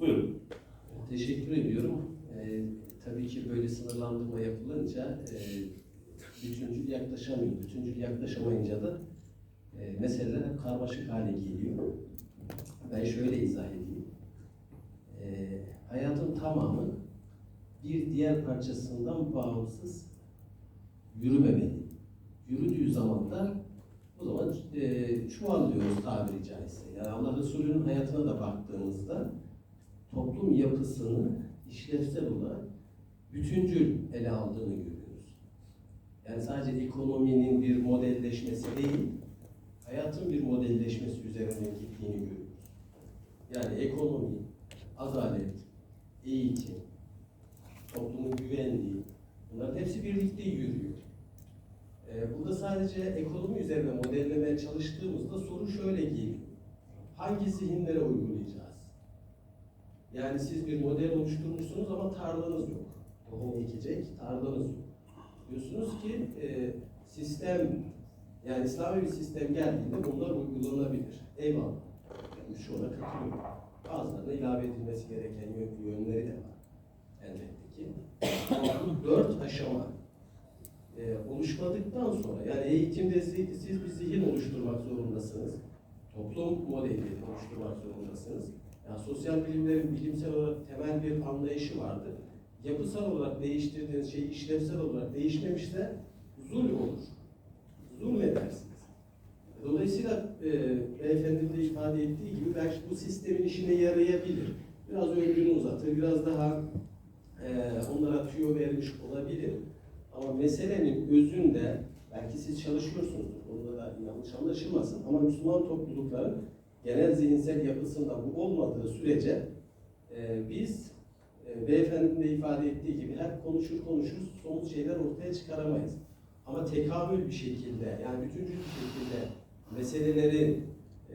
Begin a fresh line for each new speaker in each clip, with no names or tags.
Buyurun.
Teşekkür ediyorum. Ee, tabii ki böyle sınırlandırma yapılınca e, bütüncül yaklaşamıyor. Bütüncül yaklaşamayınca da e, meseleler hep karmaşık hale geliyor. Ben şöyle izah edeyim. E, hayatın tamamı bir diğer parçasından bağımsız yürümemeli. Yürüdüğü zaman da o zaman e, çuvallıyoruz tabiri caizse. Yani Allah Resulü'nün hayatına da baktığımızda toplum yapısını işlevsel olarak bütüncül ele aldığını görüyoruz. Yani sadece ekonominin bir modelleşmesi değil, hayatın bir modelleşmesi üzerine gittiğini görüyoruz. Yani ekonomi, adalet, eğitim, toplumun güvenliği, bunların hepsi birlikte yürüyor. Ee, burada sadece ekonomi üzerine modellemeye çalıştığımızda soru şöyle geliyor. Hangi zihinlere uygulayacağız? Yani siz bir model oluşturmuşsunuz ama tarlanız yok. Tohum ekecek tarlanız yok. Diyorsunuz ki e, sistem, yani İslami bir sistem geldiğinde bunlar uygulanabilir. Eyvallah. Yani şu ona katılıyorum. Bazılarına ilave edilmesi gereken yön- yönleri de var. Elbette ki. Dört aşama e, oluşmadıktan sonra, yani eğitimde siz, siz bir zihin oluşturmak zorundasınız. Toplum modeli oluşturmak zorundasınız. Yani sosyal bilimlerin bilimsel olarak temel bir anlayışı vardı. Yapısal olarak değiştirdiğiniz şey işlevsel olarak değişmemişse zul olur. Zulmedersiniz. Dolayısıyla e, beyefendinin de ifade ettiği gibi belki bu sistemin işine yarayabilir. Biraz ömrünü uzatır, biraz daha e, onlara tüyo vermiş olabilir. Ama meselenin özünde belki siz çalışıyorsunuzdur. Onda da yanlış anlaşılmasın. Ama Müslüman toplulukların genel zihinsel yapısında bu olmadığı sürece e, biz e, beyefendinin de ifade ettiği gibi hep konuşur konuşur somut şeyler ortaya çıkaramayız. Ama tekamül bir şekilde yani bütüncül bir şekilde meseleleri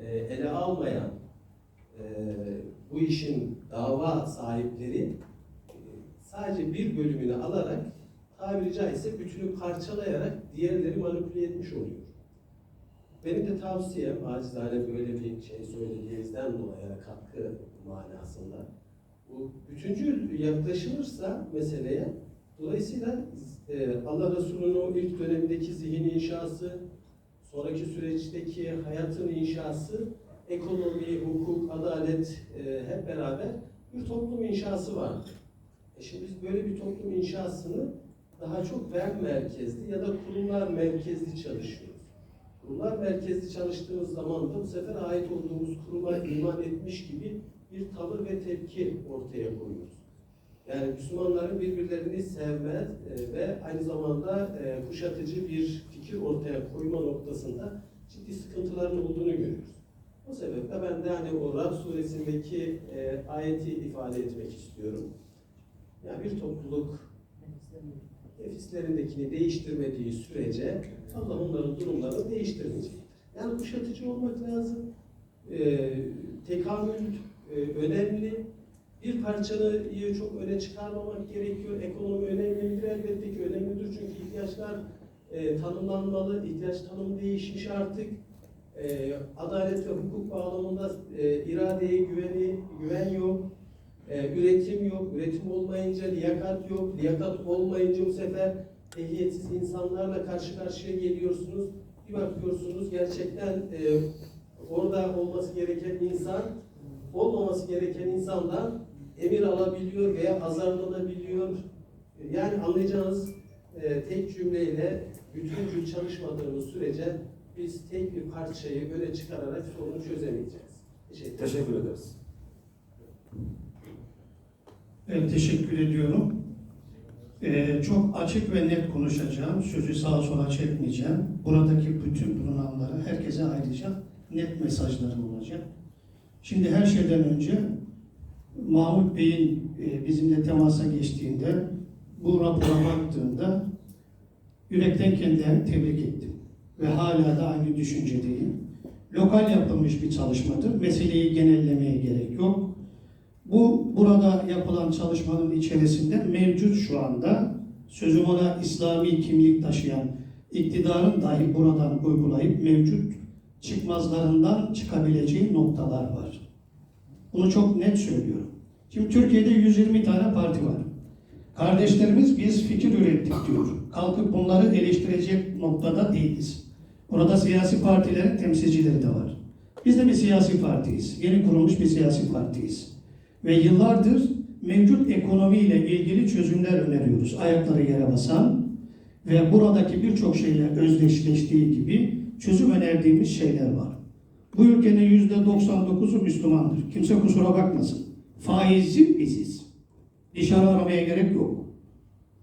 e, ele almayan e, bu işin dava sahipleri e, sadece bir bölümünü alarak tabiri caizse bütünü parçalayarak diğerleri manipüle etmiş oluyor. Benim de tavsiyem, acizane böyle bir şey söylediğinizden dolayı katkı manasında. Bu bütüncül yaklaşılırsa meseleye, dolayısıyla e, Allah Resulü'nün o ilk dönemdeki zihin inşası, sonraki süreçteki hayatın inşası, ekonomi, hukuk, adalet e, hep beraber bir toplum inşası vardı. E şimdi biz böyle bir toplum inşasını daha çok ben merkezli ya da kurumlar merkezli çalışıyoruz. Kurumlar merkezli çalıştığımız zaman da bu sefer ait olduğumuz kuruma iman etmiş gibi bir tavır ve tepki ortaya koyuyoruz. Yani Müslümanların birbirlerini sevme e, ve aynı zamanda e, kuşatıcı bir fikir ortaya koyma noktasında ciddi sıkıntıların olduğunu görüyoruz. O sebeple ben de hani o Rab suresindeki e, ayeti ifade etmek istiyorum. Yani bir topluluk nefislerindekini değiştirmediği sürece Allah onların durumlarını değiştirmeyecektir. Yani kuşatıcı olmak lazım. Ee, tekamül e, önemli. Bir parçayı çok öne çıkarmamak gerekiyor. Ekonomi önemli midir? Elbette ki önemlidir. Çünkü ihtiyaçlar e, tanımlanmalı. İhtiyaç tanımı değişmiş artık. E, adalet ve hukuk bağlamında e, iradeye güveni, güven yok. Ee, üretim yok, üretim olmayınca liyakat yok, liyakat olmayınca bu sefer ehliyetsiz insanlarla karşı karşıya geliyorsunuz. Bir bakıyorsunuz gerçekten e, orada olması gereken insan, olmaması gereken insandan emir alabiliyor veya azarlanabiliyor. Yani anlayacağınız e, tek cümleyle bütüncül çalışmadığımız sürece biz tek bir parçayı öne çıkararak sorunu çözemeyeceğiz. Teşekkür.
Teşekkür ederiz.
Ben teşekkür ediyorum. Ee, çok açık ve net konuşacağım. Sözü sağa sola çekmeyeceğim. Buradaki bütün bulunanlara, herkese ayrıca net mesajlarım olacak. Şimdi her şeyden önce Mahmut Bey'in e, bizimle temasa geçtiğinde bu rapora baktığımda yürekten kendilerini tebrik ettim. Ve hala da aynı düşüncedeyim. Lokal yapılmış bir çalışmadır. Meseleyi genellemeye gerek yok. Bu burada yapılan çalışmanın içerisinde mevcut şu anda sözüm ona İslami kimlik taşıyan iktidarın dahi buradan uygulayıp mevcut çıkmazlarından çıkabileceği noktalar var. Bunu çok net söylüyorum. Şimdi Türkiye'de 120 tane parti var. Kardeşlerimiz biz fikir ürettik diyor. Kalkıp bunları eleştirecek noktada değiliz. Burada siyasi partilerin temsilcileri de var. Biz de bir siyasi partiyiz. Yeni kurulmuş bir siyasi partiyiz. Ve yıllardır mevcut ekonomiyle ilgili çözümler öneriyoruz. Ayakları yere basan ve buradaki birçok şeyle özdeşleştiği gibi çözüm önerdiğimiz şeyler var. Bu ülkenin yüzde 99'u Müslümandır. Kimse kusura bakmasın. Faizci biziz. Dışarı aramaya gerek yok.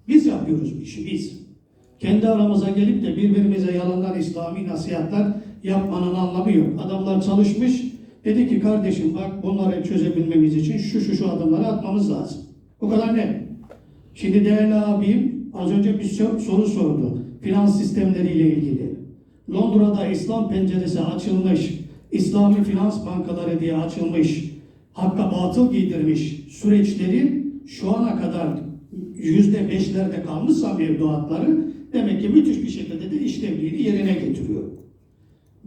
Biz yapıyoruz bu işi, biz. Kendi aramıza gelip de birbirimize yalandan İslami nasihatler yapmanın anlamı yok. Adamlar çalışmış, dedi ki kardeşim bak bunları çözebilmemiz için şu şu şu adımları atmamız lazım. Bu kadar ne? Şimdi değerli abim az önce bir sor- soru sordu. Finans sistemleriyle ilgili. Londra'da İslam penceresi açılmış, İslami finans bankaları diye açılmış, hakka batıl giydirmiş süreçleri şu ana kadar yüzde beşlerde kalmışsa mevduatları demek ki müthiş bir şekilde de işlevliğini yerine getiriyor.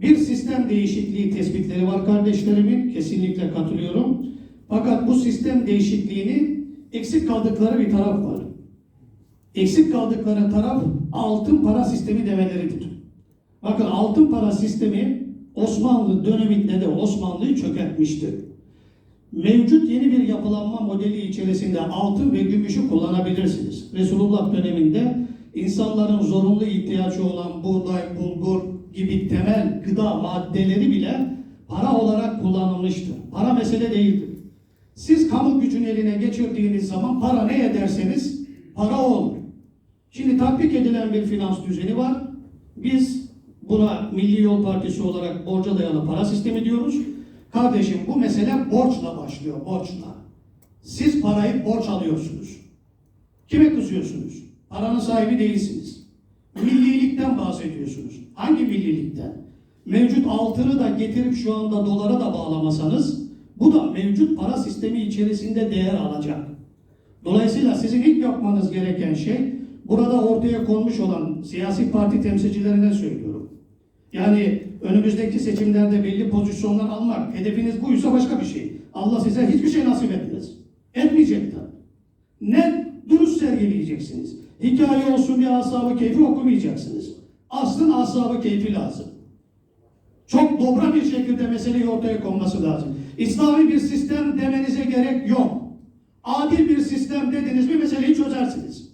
Bir sistem değişikliği tespitleri var kardeşlerimin, kesinlikle katılıyorum. Fakat bu sistem değişikliğini eksik kaldıkları bir taraf var. Eksik kaldıkları taraf altın para sistemi demeleridir. Bakın altın para sistemi Osmanlı döneminde de Osmanlı'yı çökertmiştir. Mevcut yeni bir yapılanma modeli içerisinde altın ve gümüşü kullanabilirsiniz. Resulullah döneminde insanların zorunlu ihtiyacı olan buğday, bulgur gibi temel gıda maddeleri bile para olarak kullanılmıştır. Para mesele değildir. Siz kamu gücünü eline geçirdiğiniz zaman para ne ederseniz para olur. Şimdi tatbik edilen bir finans düzeni var. Biz buna Milli Yol Partisi olarak borca dayalı para sistemi diyoruz. Kardeşim bu mesele borçla başlıyor, borçla. Siz parayı borç alıyorsunuz. Kime kızıyorsunuz? Paranın sahibi değilsiniz. Millilikten bahsediyorsunuz. Hangi millilikten? Mevcut altını da getirip şu anda dolara da bağlamasanız bu da mevcut para sistemi içerisinde değer alacak. Dolayısıyla sizin ilk yapmanız gereken şey burada ortaya konmuş olan siyasi parti temsilcilerine söylüyorum. Yani önümüzdeki seçimlerde belli pozisyonlar almak, hedefiniz buysa başka bir şey. Allah size hiçbir şey nasip etmez. Etmeyecek de. Ne duruş sergileyeceksiniz. Hikaye olsun diye asabı keyfi okumayacaksınız. Aslın asabı keyfi lazım. Çok dobra bir şekilde meseleyi ortaya konması lazım. İslami bir sistem demenize gerek yok. Adil bir sistem dediniz mi meseleyi çözersiniz.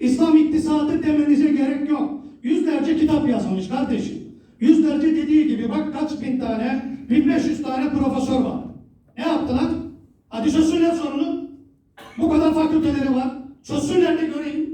İslam iktisadı demenize gerek yok. Yüzlerce kitap yazılmış kardeşim. Yüzlerce dediği gibi bak kaç bin tane, 1500 tane profesör var. Ne yaptılar? Hadi çözsünler sorunu. Bu kadar fakülteleri var. Çözsünler de göreyim.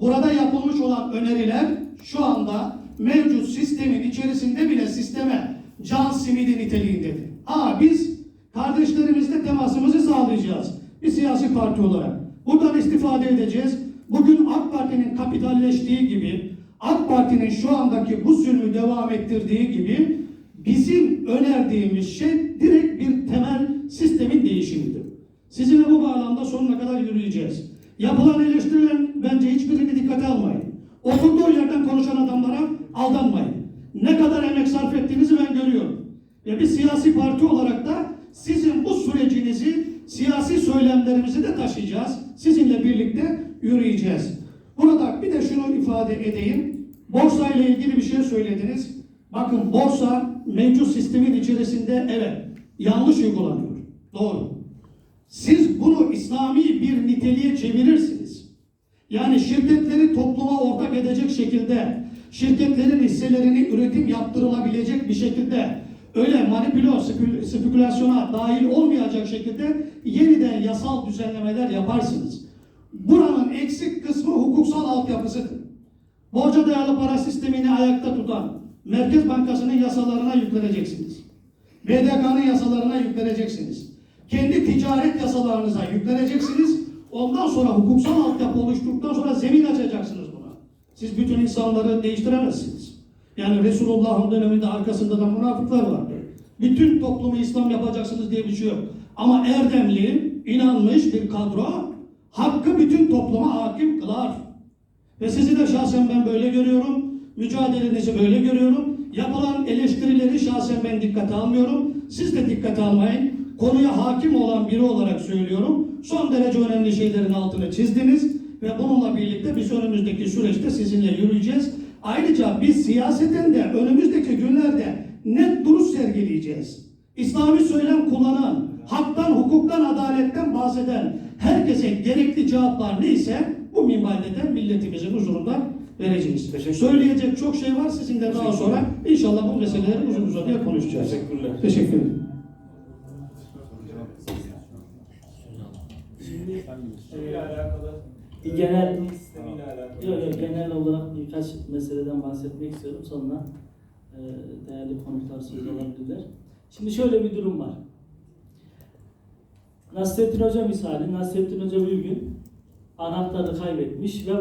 Burada yapılmış olan öneriler şu anda mevcut sistemin içerisinde bile sisteme can simidi niteliğindedir. Ha biz kardeşlerimizle temasımızı sağlayacağız. Bir siyasi parti olarak. Buradan istifade edeceğiz. Bugün AK Parti'nin kapitalleştiği gibi, AK Parti'nin şu andaki bu zulmü devam ettirdiği gibi bizim önerdiğimiz şey direkt bir temel sistemin değişimidir. Sizinle bu bağlamda sonuna kadar yürüyeceğiz. Yapılan eleştirilerin bence hiçbirini dikkate almayın. Oturduğu yerden konuşan adamlara aldanmayın. Ne kadar emek sarf ettiğinizi ben görüyorum. Ve bir siyasi parti olarak da sizin bu sürecinizi, siyasi söylemlerimizi de taşıyacağız. Sizinle birlikte yürüyeceğiz. Burada bir de şunu ifade edeyim. Borsa ile ilgili bir şey söylediniz. Bakın borsa mevcut sistemin içerisinde evet yanlış uygulanıyor. Doğru. Siz İslami bir niteliğe çevirirsiniz. Yani şirketleri topluma ortak edecek şekilde, şirketlerin hisselerini üretim yaptırılabilecek bir şekilde, öyle manipülo, spekül- spekülasyona dahil olmayacak şekilde yeniden yasal düzenlemeler yaparsınız. Buranın eksik kısmı hukuksal altyapısıdır. Borca dayalı para sistemini ayakta tutan Merkez Bankası'nın yasalarına yükleneceksiniz. BDK'nın yasalarına yükleneceksiniz. Kendi ticaret yasalarınıza yükleneceksiniz. Ondan sonra hukuksal altyapı oluşturduktan sonra zemin açacaksınız buna. Siz bütün insanları değiştiremezsiniz. Yani Resulullah'ın döneminde arkasında da münafıklar vardı. Bütün toplumu İslam yapacaksınız diye bir şey yok. Ama erdemli, inanmış bir kadro hakkı bütün topluma hakim kılar. Ve sizi de şahsen ben böyle görüyorum. Mücadelenizi böyle görüyorum. Yapılan eleştirileri şahsen ben dikkate almıyorum. Siz de dikkate almayın. Konuya hakim olan biri olarak söylüyorum. Son derece önemli şeylerin altını çizdiniz ve bununla birlikte biz önümüzdeki süreçte sizinle yürüyeceğiz. Ayrıca biz siyaseten de önümüzdeki günlerde net duruş sergileyeceğiz. İslami söylem kullanan, haktan, hukuktan, adaletten bahseden herkese gerekli cevaplar neyse bu minvalde milletimizin huzurunda vereceğiz.
Teşekkür
Söyleyecek çok şey var sizinle daha sonra inşallah bu meseleleri uzun uzadıya konuşacağız.
Teşekkürler.
Teşekkür ederim.
Sistemiyle alakalı.
Bir genel-
öğretim sistemiyle alakalı.
yok, yok, genel olarak birkaç meseleden bahsetmek istiyorum. Sonra e, değerli konuklar söz alabilirler. Şimdi şöyle bir durum var. Nasrettin Hoca misali, Nasrettin Hoca bir gün anahtarı kaybetmiş ve